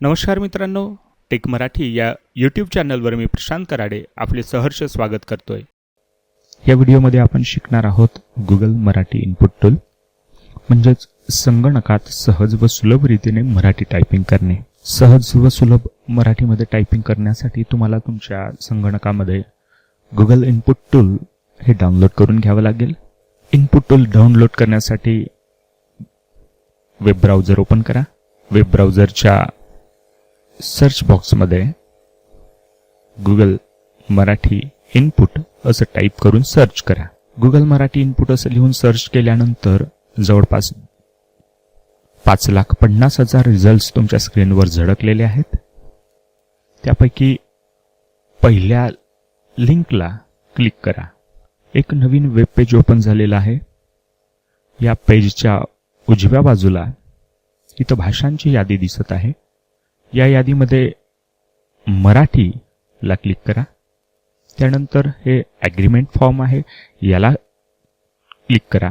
नमस्कार मित्रांनो टेक मराठी या यूट्यूब चॅनलवर मी प्रशांत कराडे आपले सहर्ष स्वागत करतोय. या व्हिडिओमध्ये आपण शिकणार आहोत गुगल मराठी इनपुट टूल म्हणजेच संगणकात सहज व सुलभ रीतीने मराठी टायपिंग करणे. सहज व सुलभ मराठीमध्ये टायपिंग करण्यासाठी तुम्हाला तुमच्या संगणकामध्ये गुगल इनपुट टूल हे डाउनलोड करून घ्यावं लागेल. इनपुट टूल डाउनलोड करण्यासाठी वेब ब्राउझर ओपन करा. वेब ब्राउझरच्या सर्च बॉक्समध्ये गुगल मराठी इनपुट असं टाईप करून सर्च करा. गुगल मराठी इनपुट असं लिहून सर्च केल्यानंतर जवळपास पाच लाख पन्नास हजार रिझल्ट तुमच्या स्क्रीनवर झळकलेले आहेत. त्यापैकी पहिल्या लिंकला क्लिक करा. एक नवीन वेब पेज ओपन झालेलं आहे. या पेजच्या उजव्या बाजूला इथं भाषांची यादी दिसत आहे. या यादीमध्ये मराठीला क्लिक करा. त्यानंतर हे ॲग्रीमेंट फॉर्म आहे याला क्लिक करा.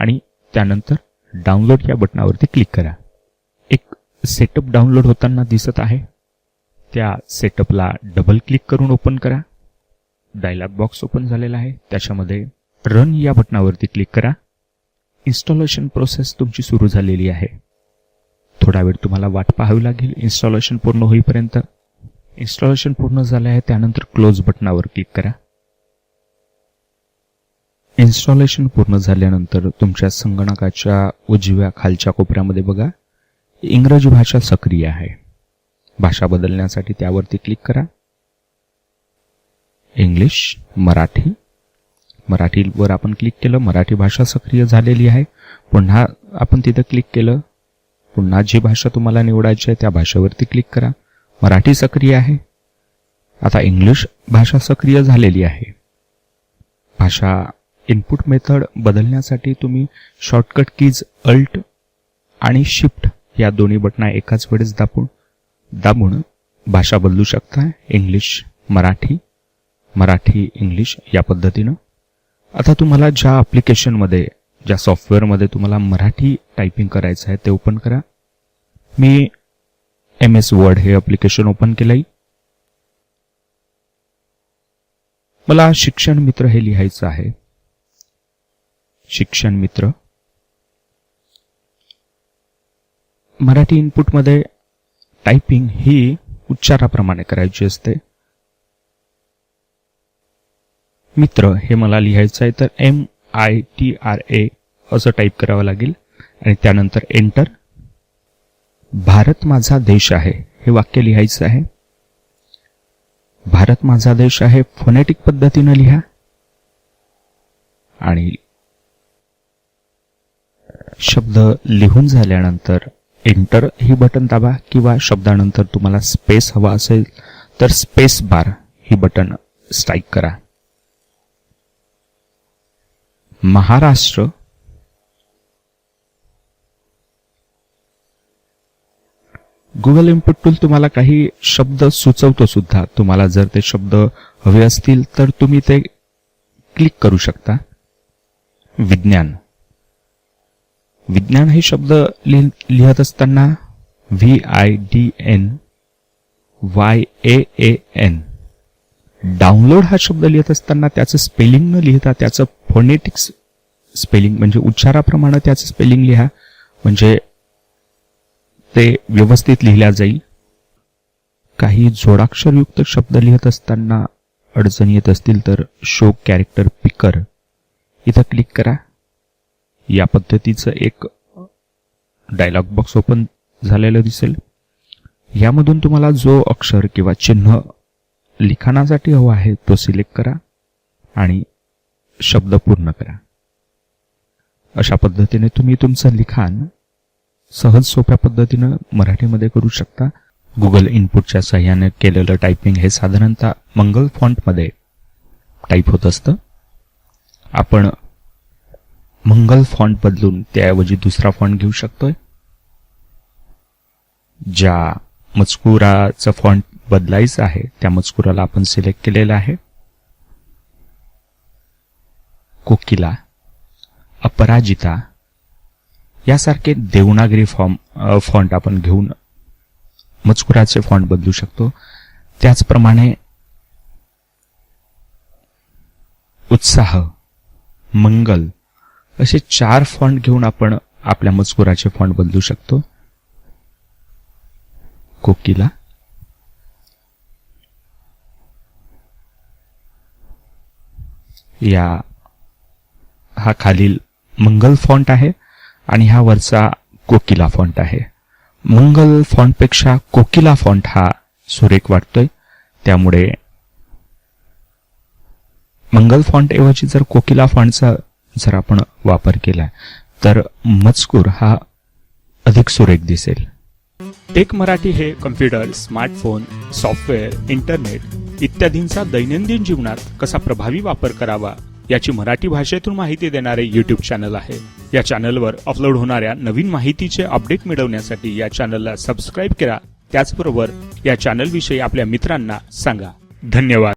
आणि त्यानंतर डाउनलोड या बटनावरती क्लिक करा. एक सेटअप डाउनलोड होताना दिसत आहे. त्या सेटअपला डबल क्लिक करून ओपन करा. डायलॉग बॉक्स ओपन झालेला आहे. त्याच्यामध्ये रन या बटनावरती क्लिक करा. इन्स्टॉलेशन प्रोसेस तुमची सुरू झालेली आहे. थोडा वेळ तुम्हाला वाट पाहावी लागेल. इन्स्टॉलेशन पूर्ण होईपर्यंत. इन्स्टॉलेशन पूर्ण झालं आहे त्यानंतर क्लोज बटनावर क्लिक करा. इन्स्टॉलेशन पूर्ण झाल्यानंतर तुमच्या संगणकाच्या उजव्या खालच्या कोपऱ्यामध्ये बघा. इंग्रजी भाषा सक्रिय आहे. भाषा बदलण्यासाठी त्यावरती क्लिक करा. इंग्लिश मराठी. मराठीवर आपण क्लिक केलं मराठी भाषा सक्रिय झालेली आहे. पुन्हा आपण तिथं क्लिक केलं. पुन्हा जी भाषा तुम्हाला निवडायची आहे त्या भाषेवरती क्लिक करा. मराठी सक्रिय आहे. आता इंग्लिश भाषा सक्रिय झालेली आहे. भाषा इनपुट मेथड बदलण्यासाठी तुम्ही शॉर्टकट कीज अल्ट आणि शिफ्ट या दोन्ही बटना एकाच वेळेस दाबून दाबून भाषा बदलू शकता. इंग्लिश मराठी मराठी इंग्लिश या पद्धतीनं. आता तुम्हाला ज्या ॲप्लिकेशनमध्ये ज्या सॉफ्टवेअरमध्ये तुम्हाला मराठी टायपिंग करायचं आहे ते ओपन करा. मी एम एस वर्ड हे अप्लिकेशन ओपन केलंय. मला शिक्षण मित्र हे लिहायचं आहे. शिक्षण मित्र. मराठी इनपुटमध्ये टायपिंग ही उच्चाराप्रमाणे करायची असते. मित्र हे मला लिहायचं आहे तर M I T R A असं टाईप करावं लागेल. आणि त्यानंतर एंटर भारत माझा देश आहे हे वाक्य लिहायचं आहे. भारत माझा देश आहे फोनेटिक पद्धतीनं लिहा. आणि शब्द लिहून झाल्यानंतर एंटर ही बटन दाबा किंवा शब्दानंतर तुम्हाला स्पेस हवा असेल तर स्पेस बार ही बटन स्ट्राईक करा. महाराष्ट्र गुगल इनपुट टूल तुम्हाला काही शब्द सुचवतो सुद्धा. तुम्हाला जर ते शब्द हवे असतील तर तुम्ही ते क्लिक करू शकता. विज्ञान. विज्ञान हे शब्द लिहित असताना V I D N Y A A N download हा शब्द लिहित असताना त्याचं स्पेलिंग न लिहिता त्याचं फोनेटिक्स स्पेलिंग म्हणजे उच्चाराप्रमाणे त्याचं स्पेलिंग लिहा. म्हणजे ते व्यवस्थित लिहिल्या जाईल. काही जोडाक्षरयुक्त शब्द लिहित असताना अडचण येत असतील तर शो कॅरेक्टर पिकर इथं क्लिक करा. या पद्धतीचं एक डायलॉग बॉक्स ओपन झालेलं दिसेल. यामधून तुम्हाला जो अक्षर किंवा चिन्ह लिखाणासाठी हवा आहे तो सिलेक्ट करा. आणि शब्द पूर्ण करा. अशा पद्धतीने तुम्ही तुमचं लिखाण सहज सोप्या पद्धतीनं मराठीमध्ये करू शकता. गुगल इनपुटच्या सहाय्याने केलेलं टायपिंग हे साधारणतः मंगल फॉन्टमध्ये टाईप होत असतं. आपण मंगल फॉन्ट बदलून त्याऐवजी दुसरा फॉन्ट घेऊ शकतोय. ज्या मजकुराचं फॉन्ट बदलायचं आहे त्या मजकुराला आपण सिलेक्ट केलेलं आहे. कोकिला अपराजिता यासारखे देवनागरी फॉर्म फॉन्ट आपण घेऊन मजकुराचे फॉन्ट बदलू शकतो. त्याचप्रमाणे उत्साह मंगल असे चार फॉन्ट घेऊन आपण आपल्या मजकुराचे फॉन्ट बदलू शकतो. कोकिला या हा खालील मंगल फॉन्ट आहे आणि हा वरचा कोकिला फॉन्ट आहे. मंगल फॉन्टपेक्षा कोकिला फॉन्ट हा सुरेख वाटतोय. त्यामुळे मंगल फॉन्ट ऐवजी जर कोकिला फॉन्टचा जर आपण वापर केला तर मजकूर हा अधिक सुरेख दिसेल. टेक मराठी हे कम्प्युटर स्मार्टफोन सॉफ्टवेअर इंटरनेट इत्यादींचा दैनंदिन जीवनात कसा प्रभावी वापर करावा याची मराठी भाषेतून माहिती देणारे युट्यूब चॅनल आहे. या चॅनलवर अपलोड होणाऱ्या नवीन माहितीचे अपडेट मिळवण्यासाठी या चॅनलला सबस्क्राईब करा. त्याचबरोबर या चॅनलविषयी आपल्या मित्रांना सांगा. धन्यवाद.